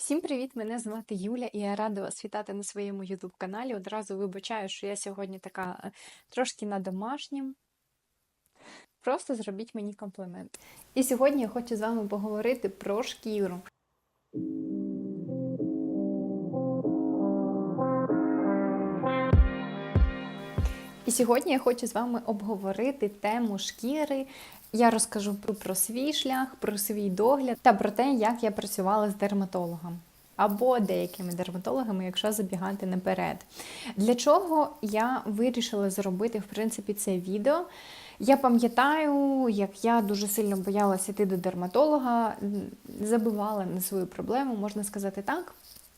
Всім привіт! Мене звати Юля, і я рада вас вітати на своєму youtube каналі. Одразу вибачаю, що я сьогодні така е, трошки на домашнім. Просто зробіть мені комплімент. І сьогодні я хочу з вами поговорити про шкіру. І сьогодні я хочу з вами обговорити тему шкіри. Я розкажу про, свій шлях, про свій догляд та про те, як я працювала з дерматологом. Або деякими дерматологами, якщо забігати наперед. Для чого я вирішила зробити в принципі це відео? Я пам'ятаю, як я дуже сильно боялася йти до дерматолога, забивала на свою проблему, можна сказати так.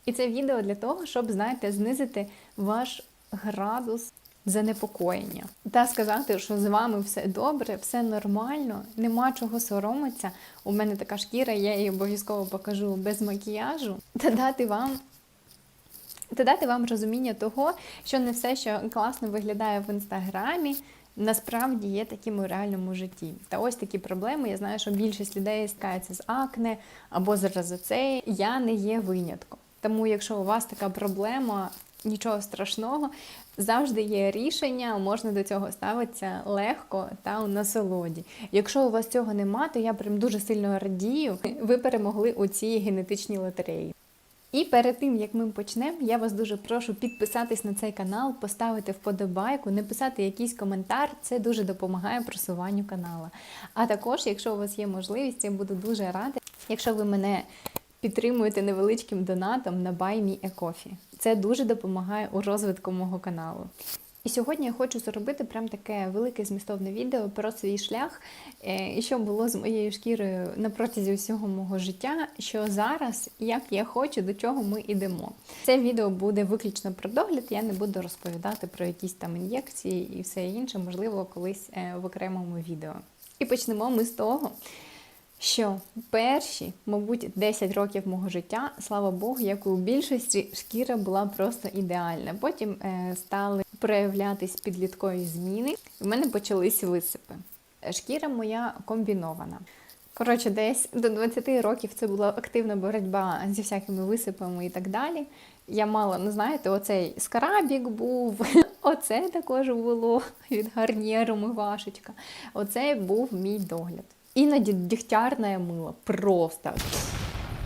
І це відео для того, щоб, знаєте, знизити ваш градус занепокоєння та сказати, що з вами все добре, все нормально, нема чого соромитися. У мене така шкіра, я її обов'язково покажу без макіяжу, та дати вам. Та дати вам розуміння того, що не все, що класно виглядає в інстаграмі, насправді є таким у реальному житті. Та ось такі проблеми. Я знаю, що більшість людей стикається з акне або з розоцею. Я не є винятком. Тому, якщо у вас така проблема, нічого страшного, завжди є рішення, можна до цього ставитися легко та у насолоді. Якщо у вас цього нема, то я прям дуже сильно радію. Ви перемогли у цій генетичній лотереї. І перед тим як ми почнемо, я вас дуже прошу підписатись на цей канал, поставити вподобайку, написати якийсь коментар. Це дуже допомагає просуванню каналу. А також, якщо у вас є можливість, я буду дуже рада, якщо ви мене підтримуєте невеличким донатом на Buy Me. Це дуже допомагає у розвитку мого каналу. І сьогодні я хочу зробити прям таке велике змістовне відео про свій шлях, е, що було з моєю шкірою на протязі усього мого життя, що зараз, як я хочу, до чого ми йдемо. Це відео буде виключно про догляд, я не буду розповідати про якісь там ін'єкції і все інше, можливо, колись е, в окремому відео. І почнемо ми з того що перші, мабуть, 10 років мого життя, слава Богу, як у більшості шкіра була просто ідеальна. Потім е, стали проявлятись підліткові зміни, і в мене почались висипи. Шкіра моя комбінована. Коротше, десь до 20 років це була активна боротьба зі всякими висипами і так далі. Я мала, ну знаєте, оцей скрабік був, оце також було від гарніру мивашечка. Оце був мій догляд. Іноді дігтярне мило просто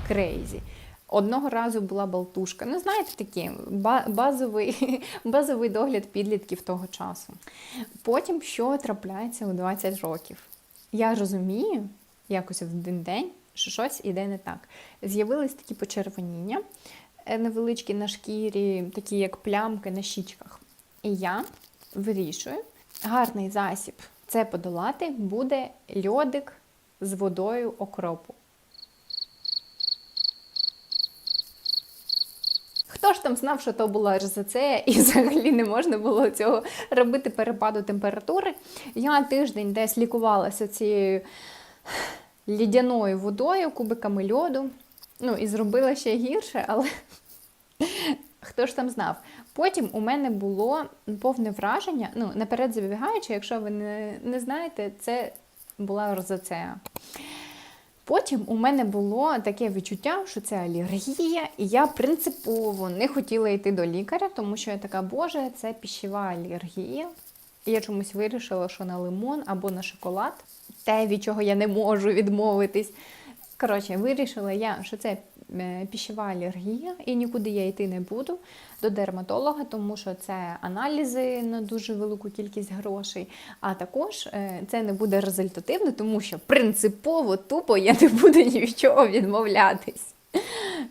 крейзі. Одного разу була болтушка. Ну, знаєте, такі базовий базовий догляд підлітків того часу. Потім, що трапляється у 20 років? Я розумію, якось в один день, що щось іде не так. З'явились такі почервоніння е, невеличкі на шкірі, такі як плямки на щічках. І я вирішую гарний засіб це подолати буде льодик з водою окропу. Хто ж там знав, що то була РЗЦ, і взагалі не можна було цього робити перепаду температури. Я тиждень десь лікувалася цією лідяною водою, кубиками льоду. Ну, і зробила ще гірше, але хто ж там знав? Потім у мене було повне враження, ну, наперед забігаючи, якщо ви не, не знаєте, це була розацея. Потім у мене було таке відчуття, що це алергія, і я принципово не хотіла йти до лікаря, тому що я така, боже, це піщева алергія. І я чомусь вирішила, що на лимон або на шоколад, те, від чого я не можу відмовитись. Коротше, вирішила я, що це Е, піщова алергія, і нікуди я йти не буду до дерматолога, тому що це аналізи на дуже велику кількість грошей. А також е, це не буде результативно, тому що принципово тупо я не буду ні від чого відмовлятись.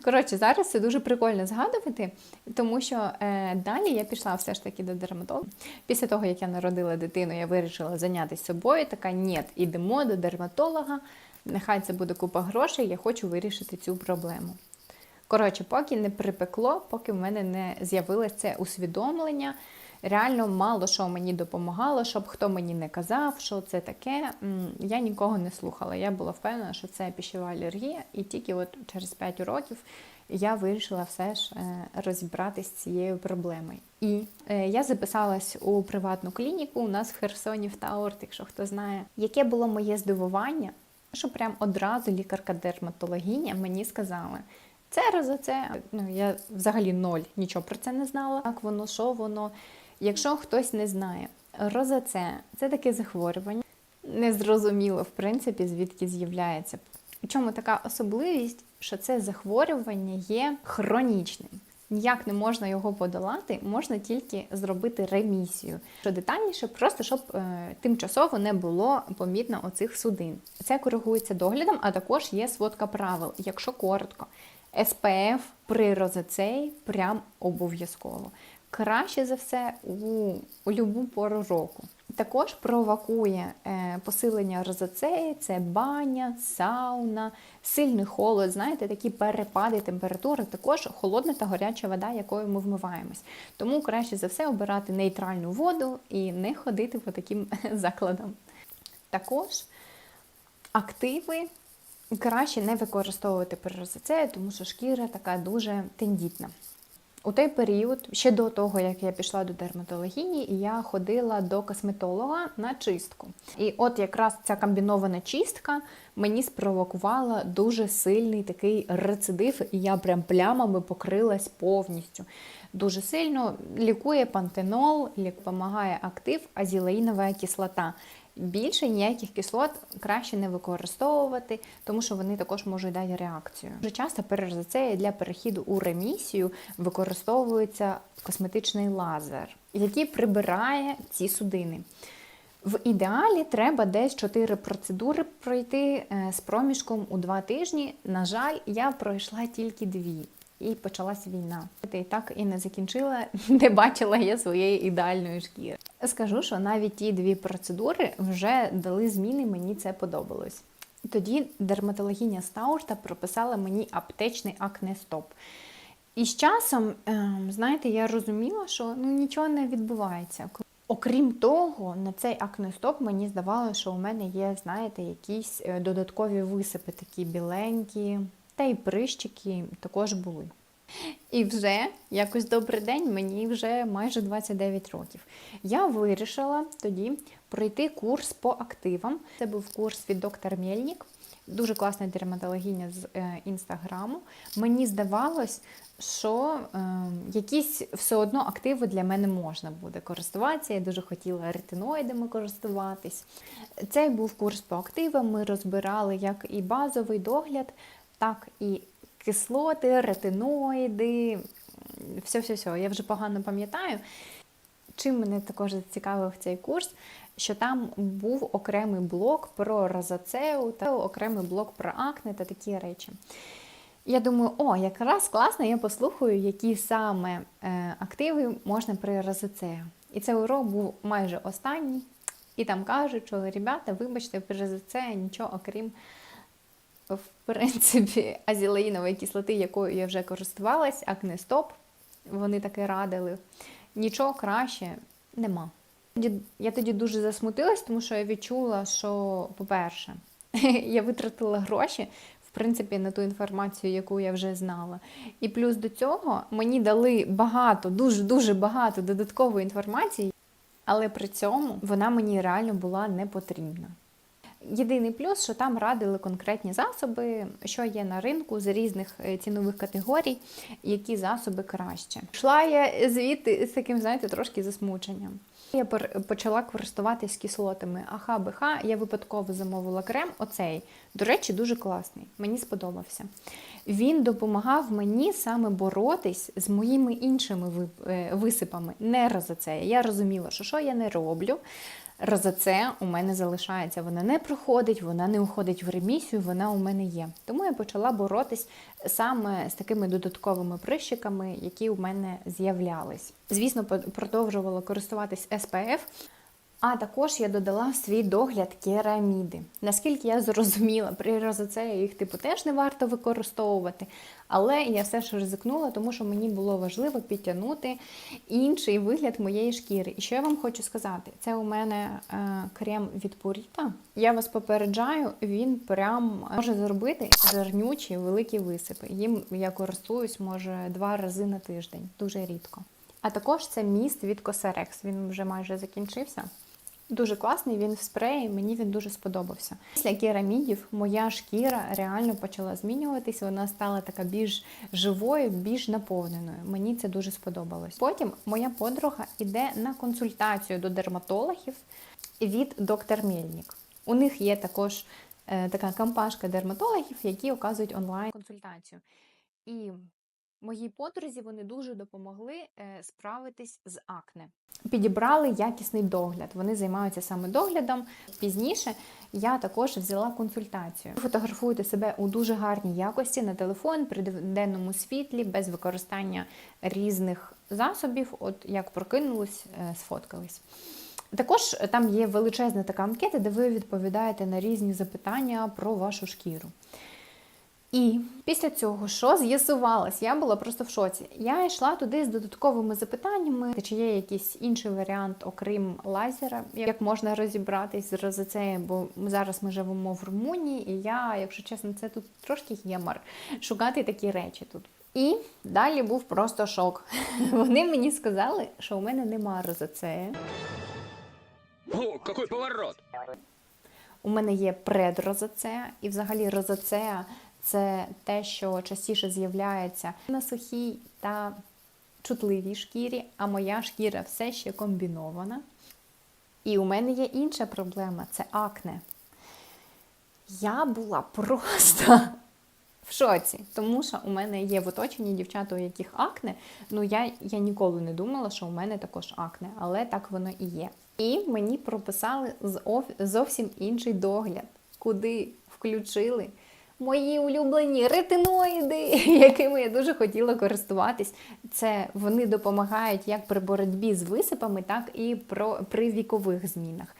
Коротше, зараз це дуже прикольно згадувати, тому що е, далі я пішла все ж таки до дерматолога. Після того, як я народила дитину, я вирішила зайнятися собою. Така, ні, ідемо до дерматолога. Нехай це буде купа грошей, я хочу вирішити цю проблему. Коротше, поки не припекло, поки в мене не з'явилося це усвідомлення. Реально мало що мені допомагало, щоб хто мені не казав, що це таке. Я нікого не слухала. Я була впевнена, що це піщова алергія, і тільки от через 5 років я вирішила все ж е, розібратися з цією проблемою. І е, я записалась у приватну клініку у нас в Херсоні в Таорт, якщо хто знає, яке було моє здивування що прям одразу лікарка-дерматологиня мені сказала: Це розоце. Ну я взагалі ноль нічого про це не знала. Як воно, що воно. Якщо хтось не знає, розоце це таке захворювання. Незрозуміло, в принципі, звідки з'являється. Чому така особливість, що це захворювання є хронічним. Ніяк не можна його подолати, можна тільки зробити ремісію. Що детальніше, просто щоб е, тимчасово не було помітно оцих судин. Це коригується доглядом, а також є сводка правил. Якщо коротко, СПФ при розоцеї прям обов'язково. Краще за все у, у любу пору року. Також провокує е, посилення розоцеї, це баня, сауна, сильний холод, знаєте, такі перепади температури, також холодна та гаряча вода, якою ми вмиваємось. Тому краще за все обирати нейтральну воду і не ходити по таким закладам. Також активи краще не використовувати при розоцеї, тому що шкіра така дуже тендітна. У той період, ще до того, як я пішла до дерматологині, я ходила до косметолога на чистку. І от якраз ця комбінована чистка мені спровокувала дуже сильний такий рецидив, і я прям плямами покрилась повністю. Дуже сильно лікує пантенол, допомагає актив, азілеїнова кислота. Більше ніяких кислот краще не використовувати, тому що вони також можуть дати реакцію. Дуже часто перерзацеї для перехіду у ремісію використовується косметичний лазер, який прибирає ці судини. В ідеалі треба десь 4 процедури пройти е, з проміжком у 2 тижні. На жаль, я пройшла тільки дві. І почалась війна. І так і не закінчила, не бачила я своєї ідеальної шкіри. Скажу, що навіть ті дві процедури вже дали зміни, мені це подобалось. Тоді дерматологиня Стаурта прописала мені аптечний акнестоп. І з часом, ем, знаєте, я розуміла, що ну, нічого не відбувається. Окрім того, на цей акнестоп мені здавалося, що у мене є, знаєте, якісь е, додаткові висипи, такі біленькі, та й прищики також були. І вже якось добрий день, мені вже майже 29 років. Я вирішила тоді пройти курс по активам. Це був курс від доктор Мельник, дуже класна дерматологиня з е, інстаграму. Мені здавалось, що е, якісь все одно активи для мене можна буде користуватися. Я дуже хотіла ретиноїдами користуватись. Цей був курс по активам. Ми розбирали як і базовий догляд, так і кислоти, ретиноїди, все-все-все. Я вже погано пам'ятаю. Чим мене також зацікавив цей курс, що там був окремий блок про розацеу та окремий блок про акне та такі речі. Я думаю, о, якраз класно, я послухаю, які саме е, активи можна при розацею. І цей урок був майже останній. І там кажуть, що ребята, вибачте, при розацею нічого окрім в принципі, азілеїнової кислоти, якою я вже користувалась, акнестоп, вони таке радили. Нічого краще нема. Я тоді дуже засмутилась, тому що я відчула, що, по-перше, я витратила гроші, в принципі, на ту інформацію, яку я вже знала. І плюс до цього мені дали багато, дуже-дуже багато додаткової інформації, але при цьому вона мені реально була не потрібна. Єдиний плюс, що там радили конкретні засоби, що є на ринку з різних е, цінових категорій, які засоби краще. Йшла я звідти з таким, знаєте, трошки засмученням. Я почала користуватись кислотами АХ-БХ, я випадково замовила крем. Оцей, до речі, дуже класний. Мені сподобався. Він допомагав мені саме боротись з моїми іншими е, висипами, не розоцея. Я розуміла, що що я не роблю. Розоце у мене залишається, вона не проходить, вона не уходить в ремісію, вона у мене є. Тому я почала боротись саме з такими додатковими прищиками, які у мене з'являлись. Звісно, продовжувала користуватись СПФ. А також я додала свій догляд кераміди. Наскільки я зрозуміла, при розоцею їх типу теж не варто використовувати. Але я все ж ризикнула, тому що мені було важливо підтягнути інший вигляд моєї шкіри. І що я вам хочу сказати, це у мене е, крем від Purita. Я вас попереджаю, він прям може зробити жирнючі великі висипи. Їм я користуюсь, може, два рази на тиждень, дуже рідко. А також це міст від Cosrx, він вже майже закінчився. Дуже класний, він в спреї, мені він дуже сподобався. Після керамідів моя шкіра реально почала змінюватись, вона стала така більш живою, більш наповненою. Мені це дуже сподобалось. Потім моя подруга йде на консультацію до дерматологів від доктор Мельник. У них є також е, така компашка дерматологів, які оказують онлайн консультацію. І моїй подрузі вони дуже допомогли е, справитись з акне. Підібрали якісний догляд. Вони займаються саме доглядом. Пізніше я також взяла консультацію. Фотографуйте себе у дуже гарній якості на телефон при денному світлі, без використання різних засобів. От як прокинулись, е, сфоткались. Також там є величезна така анкета, де ви відповідаєте на різні запитання про вашу шкіру. І після цього, що з'ясувалось, я була просто в шоці. Я йшла туди з додатковими запитаннями, чи є якийсь інший варіант, окрім лазера, як можна розібратись з розоцеєм, бо зараз ми живемо в Румунії, і я, якщо чесно, це тут трошки гемор шукати такі речі тут. І далі був просто шок. Вони мені сказали, що у мене нема розоцеї. О, какой поворот! У мене є предрозоцея, і взагалі розоцея це те, що частіше з'являється на сухій та чутливій шкірі, а моя шкіра все ще комбінована. І у мене є інша проблема це акне. Я була просто в шоці, тому що у мене є в оточенні дівчата, у яких акне. Ну я, я ніколи не думала, що у мене також акне, але так воно і є. І мені прописали зовсім інший догляд, куди включили мої улюблені ретиноїди, якими я дуже хотіла користуватись. Це вони допомагають як при боротьбі з висипами, так і про, при вікових змінах.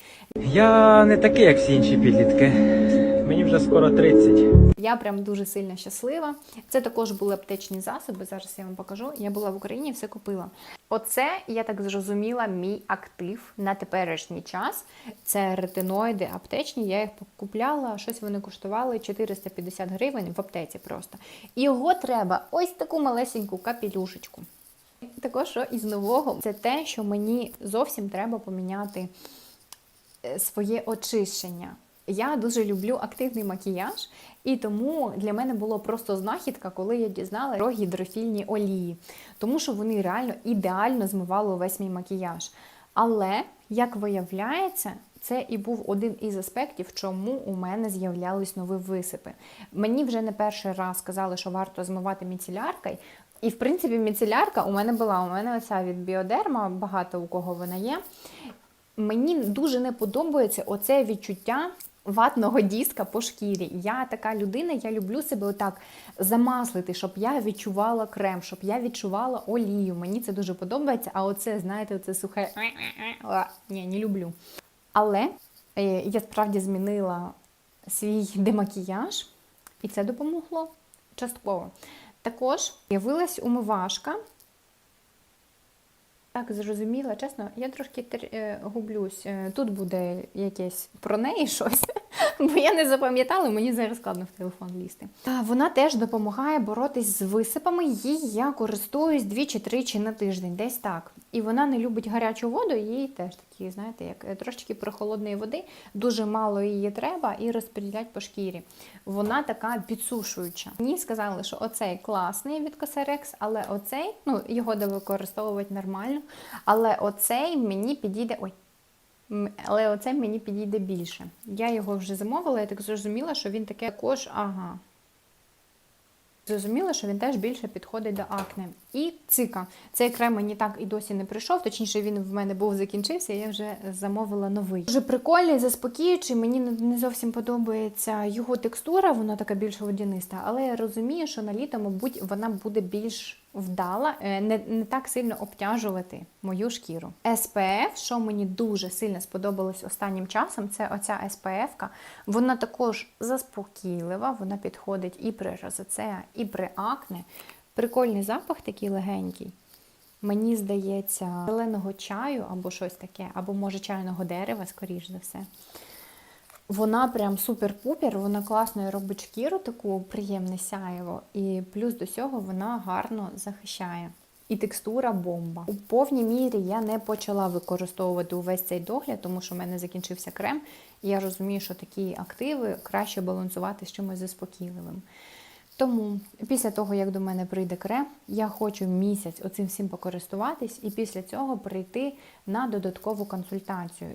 Я не такий, як всі інші підлітки. Мені вже скоро 30. Я прям дуже сильно щаслива. Це також були аптечні засоби. Зараз я вам покажу. Я була в Україні, все купила. Оце, я так зрозуміла, мій актив на теперішній час. Це ретиноїди аптечні. Я їх купляла, щось вони коштували 450 гривень в аптеці просто. І його треба ось таку малесеньку капелюшечку. Також що із нового це те, що мені зовсім треба поміняти е, своє очищення. Я дуже люблю активний макіяж, і тому для мене було просто знахідка, коли я дізнала про гідрофільні олії, тому що вони реально ідеально змивали увесь мій макіяж. Але, як виявляється, це і був один із аспектів, чому у мене з'являлись нові висипи. Мені вже не перший раз сказали, що варто змивати міцеляркою. І, в принципі, міцелярка у мене була. У мене оця від біодерма, багато у кого вона є. Мені дуже не подобається оце відчуття ватного диска по шкірі. Я така людина, я люблю себе отак замаслити, щоб я відчувала крем, щоб я відчувала олію. Мені це дуже подобається. А оце, знаєте, це сухе. Ні, не люблю. Але е, я справді змінила свій демакіяж, і це допомогло частково. Також з'явилась умивашка. Так, зрозуміла, чесно, я трошки е, гублюсь. Е, тут буде якесь про неї щось, бо я не запам'ятала, мені зараз складно в телефон лізти. Вона теж допомагає боротись з висипами. Їй я користуюсь двічі-тричі на тиждень, десь так. І вона не любить гарячу воду, їй теж такі, знаєте, як е, трошечки прохолодної води, дуже мало її треба і розподілять по шкірі. Вона така підсушуюча. Мені сказали, що оцей класний від Cosrx, але оцей, ну його де використовувати нормально. Але оцей мені підійде. Ой. Але оцей мені підійде більше. Я його вже замовила, я так зрозуміла, що він таке також, ага. Зрозуміло, що він теж більше підходить до акне. І цика. Цей крем мені так і досі не прийшов, точніше, він в мене був закінчився, я вже замовила новий. Дуже прикольний, заспокіючий, мені не зовсім подобається його текстура, вона така більш водяниста, але я розумію, що на літо, мабуть, вона буде більш вдала, е, не не так сильно обтяжувати мою шкіру. SPF, що мені дуже сильно сподобалось останнім часом, це оця SPF-ка. Вона також заспокійлива, вона підходить і при розоцеа, і при акне. Прикольний запах такий легенький. Мені здається, зеленого чаю або щось таке, або, може, чайного дерева, скоріш за все. Вона прям супер-пупер, вона класно робить шкіру, таку приємне сяєво, і плюс до цього вона гарно захищає. І текстура бомба. У повній мірі я не почала використовувати увесь цей догляд, тому що в мене закінчився крем, і я розумію, що такі активи краще балансувати з чимось заспокійливим. Тому після того, як до мене прийде крем, я хочу місяць оцим всім покористуватись і після цього прийти на додаткову консультацію.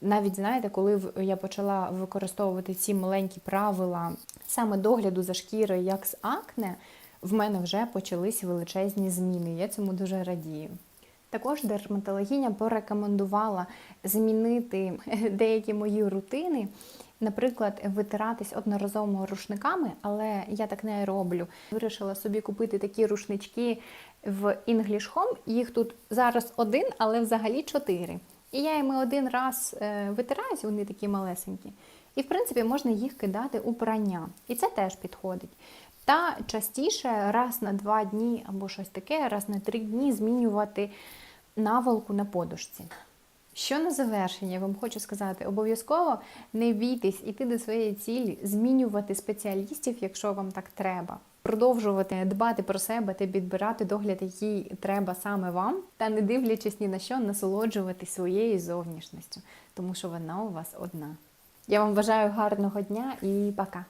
Навіть знаєте, коли я почала використовувати ці маленькі правила саме догляду за шкірою, як з акне, в мене вже почались величезні зміни. Я цьому дуже радію. Також дерматологиня порекомендувала змінити деякі мої рутини, наприклад, витиратись одноразово рушниками, але я так не роблю. Вирішила собі купити такі рушнички в English Home. Їх тут зараз один, але взагалі чотири. І я іми один раз е, витираюсь, вони такі малесенькі. І, в принципі, можна їх кидати у прання. І це теж підходить. Та частіше раз на два дні або щось таке, раз на три дні змінювати наволоку на подушці. Що на завершення я вам хочу сказати, обов'язково не бійтесь іти до своєї цілі, змінювати спеціалістів, якщо вам так треба. Продовжувати дбати про себе та підбирати догляд, який треба саме вам, та не дивлячись ні на що, насолоджувати своєю зовнішністю, тому що вона у вас одна. Я вам бажаю гарного дня і пока!